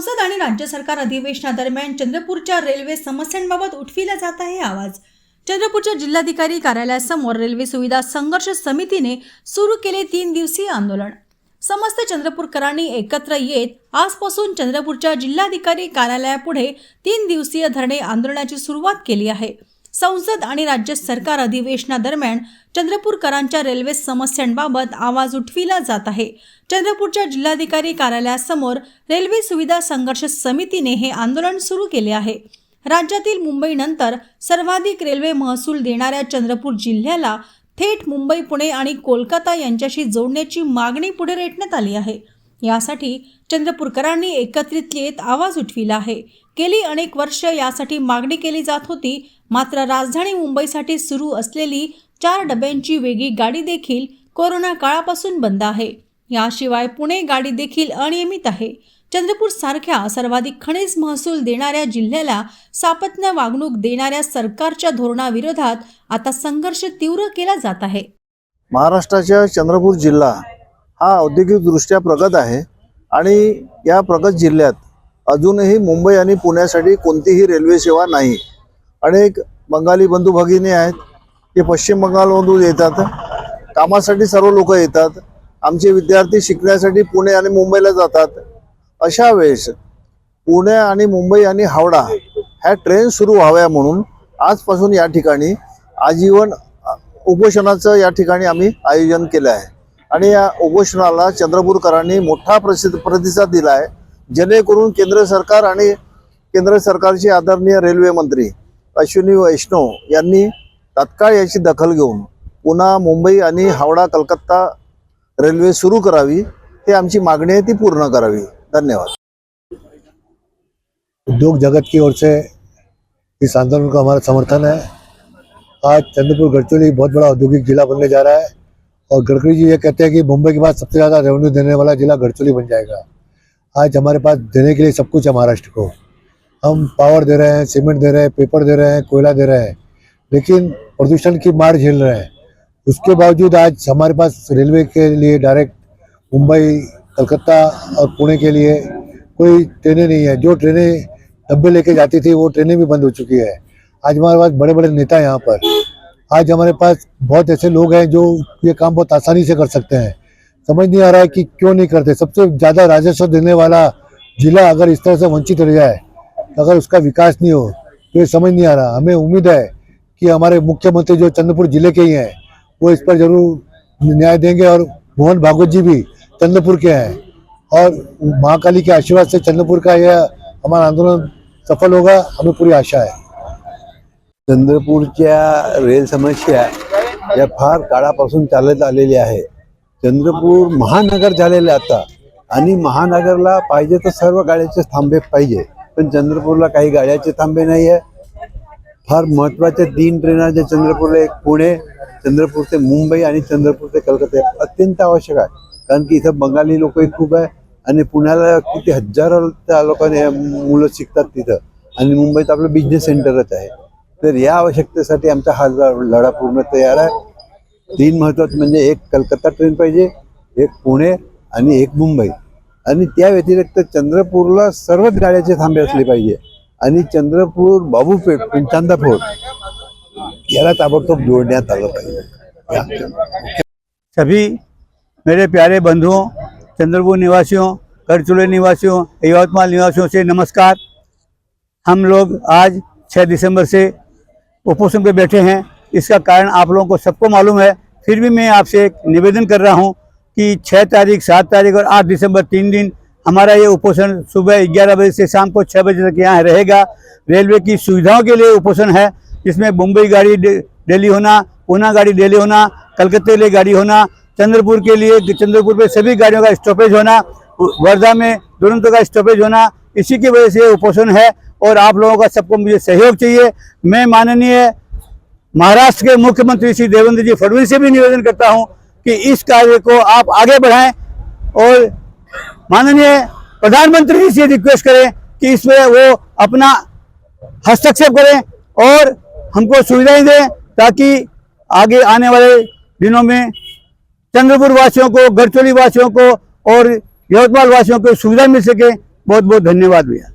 संसद आणि राज्य सरकार अधिवेशनादरम्यान चंद्रपूरच्या रेल्वे समस्यांबाबत उठविला जात आहे आवाज. चंद्रपूरच्या जिल्हाधिकारी कार्यालयासमोर रेल्वे सुविधा संघर्ष समितीने सुरू केले तीन दिवसीय आंदोलन. समस्त चंद्रपूरकरांनी एकत्र येत आजपासून चंद्रपूरच्या जिल्हाधिकारी कार्यालयापुढे तीन दिवसीय धरणे आंदोलनाची सुरुवात केली आहे. संसद आणि राज्य सरकार अधिवेशनादरम्यान चंद्रपूरकरांच्या रेल्वे समस्यांबाबत आवाज उठविला जात आहे. चंद्रपूरच्या जिल्हाधिकारी कार्यालयासमोर रेल्वे सुविधा संघर्ष समितीने हे आंदोलन सुरू केले आहे. राज्यातील मुंबईनंतर सर्वाधिक रेल्वे महसूल देणाऱ्या चंद्रपूर जिल्ह्याला थेट मुंबई पुणे आणि कोलकाता यांच्याशी जोडण्याची मागणी पुढे रेटण्यात आली आहे. यासाठी चंद्रपूरकरांनी एकत्रित येत आवाज उठविला आहे. गेली अनेक वर्ष यासाठी मागणी केली जात होती. मात्र राजधानी मुंबईसाठी सुरू असलेली चार डब्यांची वेगळी गाडी देखील कोरोना काळापासून बंद आहे. याशिवाय पुणे गाडी देखील अनियमित आहे. चंद्रपूर सारख्या सर्वाधिक खनिज महसूल देणाऱ्या जिल्ह्याला सापत्न वागणूक देणाऱ्या सरकारच्या धोरणाविरोधात आता संघर्ष तीव्र केला जात आहे. महाराष्ट्राच्या चंद्रपूर जिल्हा हा औद्योगिकदृष्ट्या प्रगत आहे आणि या प्रगत जिल्ह्यात अजूनही मुंबई आणि पुण्यासाठी कोणतीही रेल्वे सेवा नाही. अनेक बंगाली बंधू भगिनी आहेत ते पश्चिम बंगालमधून येतात. कामासाठी सर्व लोक येतात. आमचे विद्यार्थी शिकण्यासाठी पुणे आणि मुंबईला जातात. अशा वेळेस पुणे आणि मुंबई आणि हावडा ह्या ट्रेन सुरू व्हाव्या म्हणून आजपासून या ठिकाणी आजीवन उपोषणाचं या ठिकाणी आम्ही आयोजन केलं आहे. आणि या उपोषणाला चंद्रपूरकरांनी मोठा प्रसिद्ध प्रतिसाद दिला आहे. जेणेकरून केंद्र सरकार आणि केंद्र सरकारचे आदरणीय रेल्वे मंत्री अश्विनी वैष्णव यांनी तात्काळ याची दखल घेऊन पुन्हा मुंबई आणि हावडा कलकत्ता रेल्वे सुरू करावी, ही आमची मागणी आहे, ती पूर्ण करावी. धन्यवाद. उद्योग जगत की ओर से इस आंदोलन का हमारा समर्थन है। आज चंद्रपुर गढ़चिरौली बहुत बड़ा औद्योगिक जिला बनने जा रहा है और गडकरी जी ये कहते हैं कि मुंबई के बाद सबसे ज़्यादा रेवेन्यू देने वाला जिला गढ़चिरौली बन जाएगा। आज हमारे पास देने के लिए सब कुछ है महाराष्ट्र को। हम पावर दे रहे हैं सीमेंट दे रहे हैं पेपर दे रहे हैं, कोयला दे रहे हैं, लेकिन प्रदूषण की मार झेल रहे हैं। उसके बावजूद आज हमारे पास रेलवे के लिए डायरेक्ट मुंबई, कलकत्ता और पुणे के लिए कोई ट्रेनें नहीं है। जो ट्रेनें डब्बे लेके जाती थी, वो ट्रेनें भी बंद हो चुकी है। आज हमारे पास बड़े बड़े नेता यहाँ पर। आज हमारे पास बहुत ऐसे लोग हैं जो ये काम बहुत आसानी से कर सकते हैं। समझ नहीं आ रहा है कि क्यों नहीं करते। सबसे ज़्यादा राजस्व देने वाला जिला अगर इस तरह से वंचित रह जाए अगर उसका विकास नहीं हो तो ये समझ नहीं आ रहा। हमें उम्मीद है कि हमारे मुख्यमंत्री जो चंद्रपुर ज़िले के ही हैं, वो इस पर ज़रूर न्याय देंगे और मोहन भागवत जी भी चंद्रपुर के हैं और महाकाली के आशीर्वाद से चंद्रपुर का यह हमारा आंदोलन सफल होगा, हमें पूरी आशा है। चंद्रपूरच्या रेल समस्या या फार काळापासून चालत आहे. चंद्रपूर महानगर झालेलं आता. आणि महानगरला पाहिजे तर सर्व गाड्याचे थांबे पाहिजे. पण चंद्रपूरला काही गाड्याचे थांबे नाही आहे फार महत्त्वाच्या तीन ट्रेन आहे जे चंद्रपूरला एक पुणे चंद्रपूर ते मुंबई आणि चंद्रपूर ते कलकत्ता. अत्यंत आवश्यक आहे. कारण की इथं बंगाली लोकही खूप आहे आणि पुण्याला किती हजारो त्या लोकांनी मुलं शिकतात तिथं. आणि मुंबईत आपलं बिझनेस सेंटरच आहे. तर या आवश्यकतेसाठी आमचा हा लढा पूर्ण तयार आहे. तीन महत्त्वाचं म्हणजे एक कलकत्ता ट्रेन पाहिजे एक पुणे आणि एक मुंबई. आणि त्या व्यतिरिक्त चंद्रपूरला सर्वच गाड्याचे थांबे असले पाहिजे. आणि चंद्रपूर बाबूपेठ चांदापूर याला ताबडतोब जोडण्यात आलं पाहिजे. सभी मेरे प्यारे बंधुओं चंद्रपुर निवासियों करचुले निवासियों यवतमाल निवासियों से नमस्कार। हम लोग आज 6 दिसंबर से उपोषण पे बैठे हैं। इसका कारण आप लोगों को सबको मालूम है। फिर भी मैं आपसे निवेदन कर रहा हूँ कि 6 तारीख 7 तारीख और 8 दिसंबर तीन दिन हमारा ये उपोषण सुबह 11 बजे से शाम को छः बजे तक यहाँ रहेगा। रेलवे की सुविधाओं के लिए उपोषण है, जिसमें मुंबई गाड़ी डेली होना पूना गाड़ी डेली होना, कलकत्ते लिए गाड़ी होना, चंद्रपुर के लिए चंद्रपुर में सभी गाड़ियों का स्टॉपेज होना, वर्धा में दुरंतो का स्टॉपेज होना, इसी की वजह से ये उपोषण है और आप लोगों का सबको मुझे सहयोग चाहिए। मैं माननीय महाराष्ट्र के मुख्यमंत्री श्री देवेंद्र जी फडणवीस से भी निवेदन करता हूँ कि इस कार्य को आप आगे बढ़ाएँ और माननीय प्रधानमंत्री जी से रिक्वेस्ट करें कि इसमें वो अपना हस्तक्षेप करें और हमको सुविधाएँ दें ताकि आगे आने वाले दिनों में चंद्रपुर वासियों को गढ़चोली वासियों को और यवतमाल वासियों को सुविधा मिल सके। बहुत बहुत धन्यवाद भैया।